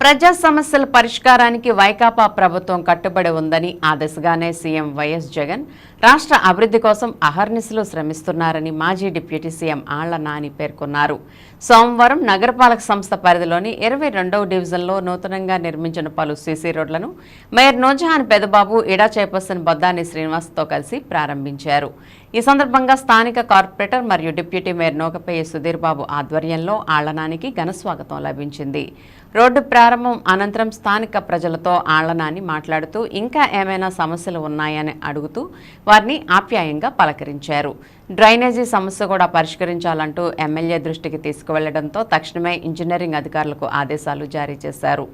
ప్రజా సమస్యల పరిష్కారానికి వైకాపా ప్రభుత్వం కట్టుబడి ఉందని ఆ దిశగానే సీఎం వైఎస్ జగన్ రాష్ట్ర అభివృద్ధి కోసం అహర్నిశలు శ్రమిస్తున్నారని మాజీ డిప్యూటీ సీఎం ఆళ్ళ నాని పేర్కొన్నారు. సోమవారం నగరపాలక సంస్థ పరిధిలోని ఇరవై రెండవ డివిజన్లో నూతనంగా నిర్మించిన పలు సీసీ రోడ్లను మేయర్ నూజహాన్ పెదబాబు ఇడా చైర్పర్సన్ బొద్దాని శ్రీనివాస్తో కలిసి ప్రారంభించారు. ఈ సందర్భంగా స్థానిక కార్పొరేటర్ మరియు డిప్యూటీ మేయర్ నోకపేయ సుధీర్ బాబు ఆధ్వర్యంలో ఆళ్ళనానికి ఘనస్వాగతం లభించింది. రోడ్డు ప్రారంభం అనంతరం స్థానిక ప్రజలతో ఆళ్ళనాని మాట్లాడుతూ ఇంకా ఏమైనా సమస్యలు ఉన్నాయని అడుగుతూ వారిని ఆప్యాయంగా పలకరించారు. డ్రైనేజీ సమస్య కూడా పరిష్కరించాలంటూ ఎమ్మెల్యే దృష్టికి తీసుకువెళ్ళడంతో తక్షణమే ఇంజనీరింగ్ అధికారులకు ఆదేశాలు జారీ చేశారు.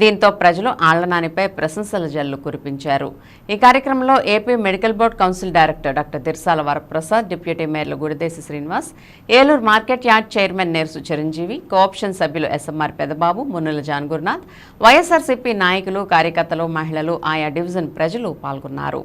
దీంతో ప్రజలు ఆళ్ళనానిపై ప్రశంసల జల్లు కురిపించారు. ఈ కార్యక్రమంలో AP medical board council director doctor Dirsala Varaprasad deputy మేయర్లు Gudidesi Srinivas Eluru market yard chairman Nersu Chiranjeevi cooption సభ్యులు ఎస్ఎంఆర్ పెదబాబు మున్నుల జాన్ గురునాథ్ వైఎస్ఆర్సీపీ నాయకులు కార్యకర్తలు మహిళలు ఆయా డివిజన్ ప్రజలు పాల్గొన్నారు.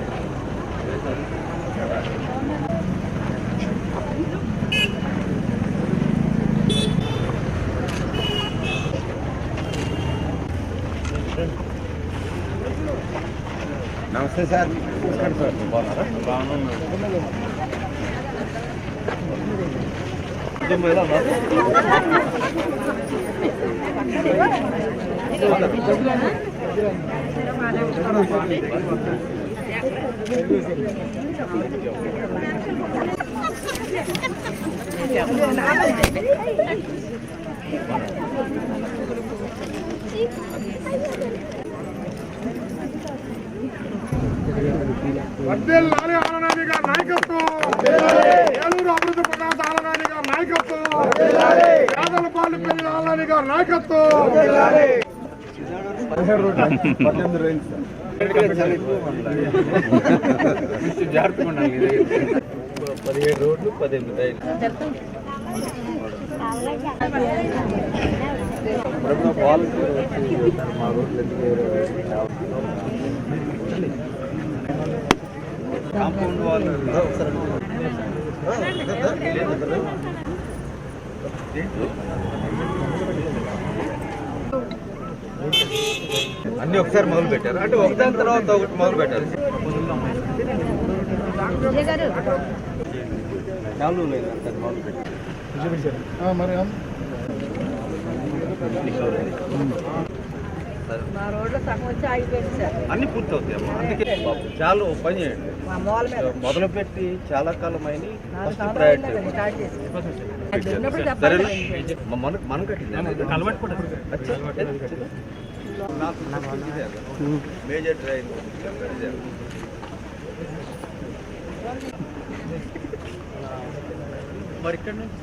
నమస్తే సార్ వర్దేల్ లాలి ఆలనాని గారి నాయకత్వం. ఏలూరు అభివృద్ధి ప్రదాత ఆలనాని గారి నాయకత్వం. పెళ్ళి ఆలనాని గారి నాయకత్వం. పదిహేడు రోడ్లు పదిహేను వాలంటీర్ వచ్చి మా రోడ్లు ఎందుకు కాంపౌండ్ ఒకసారి అన్ని ఒకసారి మొదలు పెట్టారు. అంటే ఒకదాని తర్వాత ఒకటి మొదలు పెట్టారు. నాలుగు మొదలు పెట్టారు. మరి మా రోడ్లో సగం వచ్చి ఆగిపోయింది సార్. అన్ని పూర్తి అవుతాయి అమ్మా. అందుకే బాబు చాలా ఓ పని చేయండి. మా మూల మీద. మొదలు పెట్టి చాలా కాలం అయిన నాలుగు ఫస్ట్ సంవత్సరాలు ప్రయారిటీ అయింది స్టార్ట్ చేసి. అది ఉన్నప్పుడు సరేనా చెప్పాలి. మ- మన మనం కట్టింది. మేజర్ ట్రైన్ మరి ఇక్కడ నుంచి.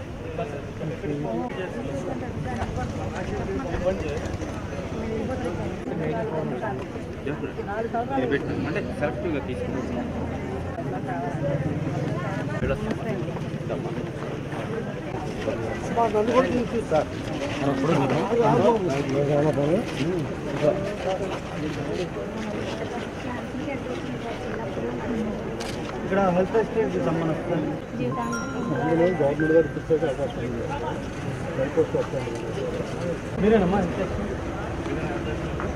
అంటే సెలెక్టివ్గా తీసుకుంటాం ఇక్కడ హెల్త్ ఎస్టేట్ సంబంధించిన గవర్నమెంట్ గారు వస్తుంది మీరేనమ్మా హెల్త్ ఎస్టేట్